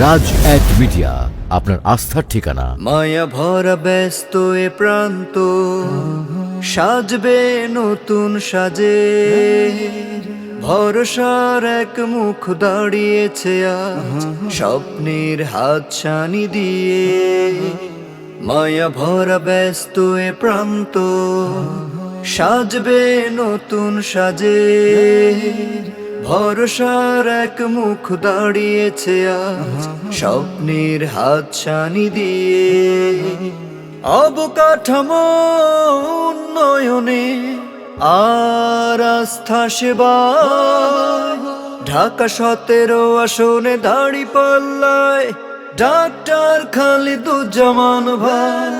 রাজ এক মিডিয়া আপনার আস্থার ঠিকানা। মায়া ভরা ব্যস্ত এ প্রান্ত, সাজবে নতুন সাজে। ভরসার এক মুখ দাঁড়িয়েছে স্বপ্নের হাত ছানি দিয়ে। মায়া ভরা ব্যস্ত এ প্রান্ত, সাজবে নতুন সাজে। ভরসার এক মুখ দাঁড়িয়েছে আজ স্বপ্নের হাত ছানি দিয়ে। অবকাঠামো উন্নয়নে আর আস্থা সেবা ঢাকা সতেরো আসনে দাড়ি পাল্লায় ডাক্তার খালিদুজ্জামান ভাই।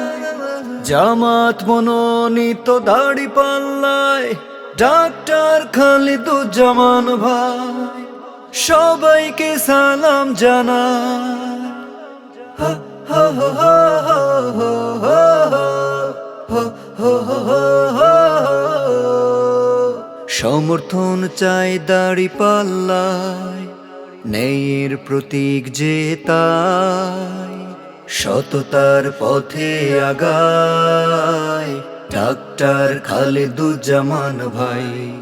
জামাত মনোনীত দাড়ি পাল্লায় ডাক্তার খালিদুজ্জামান ভাই সবাইকে সালাম জানায় সমর্থন চাই দাড়ি পাল্লায় ন্যায়ের প্রতীক যে তাই সততার পথে আগায় ডাক্তার খালেদুজ্জামান ভাই।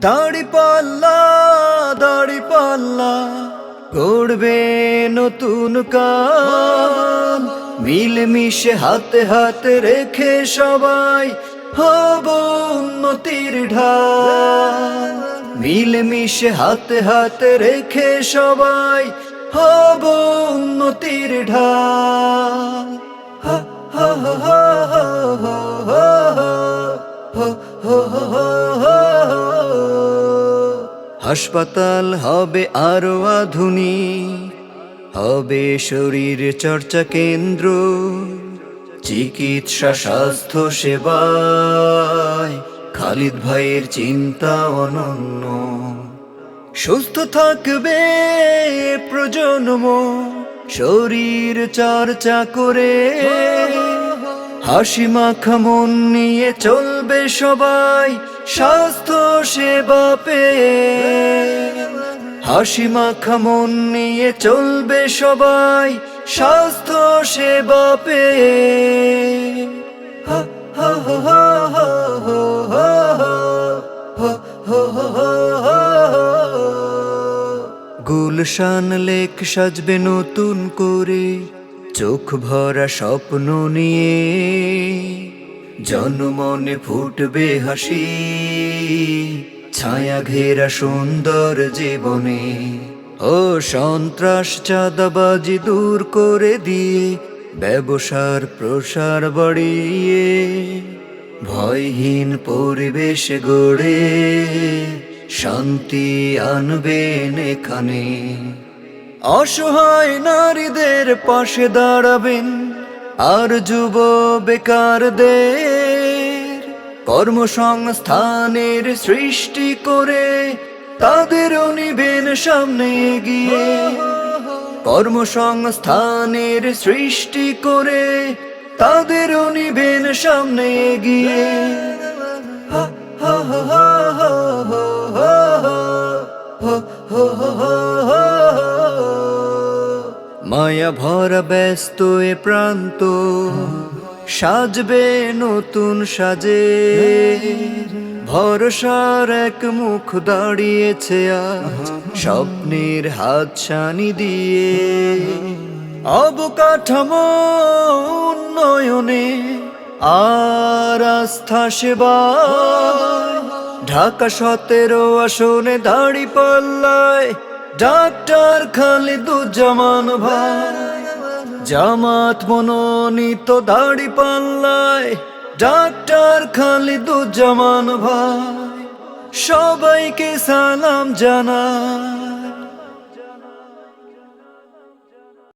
দাড়ি পাল্লা দাড়ি পাল্লা, গড়বে নতুন কাল। মিলেমিশে হাতে হাতে রেখে সবাই হব উন্নতির ঢাল। মিলেমিশে হাতে হাতে রেখে সবাই হব উন্নতির ঢাল। হা হা হা হা। হাসপাতাল হবে আরও আধুনিক, হবে শরীর চর্চা কেন্দ্র, চিকিৎসা স্বাস্থ্য সেবায়। খালিদ ভাইয়ের চিন্তা অনন্য। সুস্থ থাকবে প্রজন্ম, শরীর চর্চা করে। হাসি মাখা মন নিয়ে চলবে সবাই, স্বাস্থ্য সে বাপে হাসি মাখা মন নিয়ে চলবে সবাই স্বাস্থ্য সে বাপে গুলশান লেক সাজবে নতুন করে, চোখ ভরা স্বপ্ন নিয়ে। জনমনে ফুটবে হাসি। ছায়া ঘেরা সুন্দর জীবনে। ও সন্ত্রাস চাঁদাবাজি দূর করে দিয়ে, ব্যবসার প্রসার বাড়িয়ে, ভয়হীন পরিবেশ গড়ে, শান্তি আনবেন এখানে অসহায় নারীদের পাশে দাঁড়াবেন, আর যুব বেকারদের কর্মসংস্থানের সৃষ্টি করে তাদেরও নিবেন সামনে গিয়ে কর্মসংস্থানের সৃষ্টি করে তাদেরও নিবেন সামনে গিয়ে মায়া ভরা ব্যস্ত এ প্রান্ত সাজবে নতুন সাজে। ভরসার এক মুখ দাঁড়িয়েছে আজ, স্বপ্নের হাত ছানি দিয়ে। অবকাঠামো উন্নয়নে আর আস্থা সেবা ঢাকা সতেরো আসনে দাড়ি পাল্লায় ডাক্তার খালিদুজ্জামান ভাই। জামাত মনোনীত দাড়ি পাল্লায় ডাক্তার খালিদুজ্জামান ভাই সবাইকে সালাম জানায়।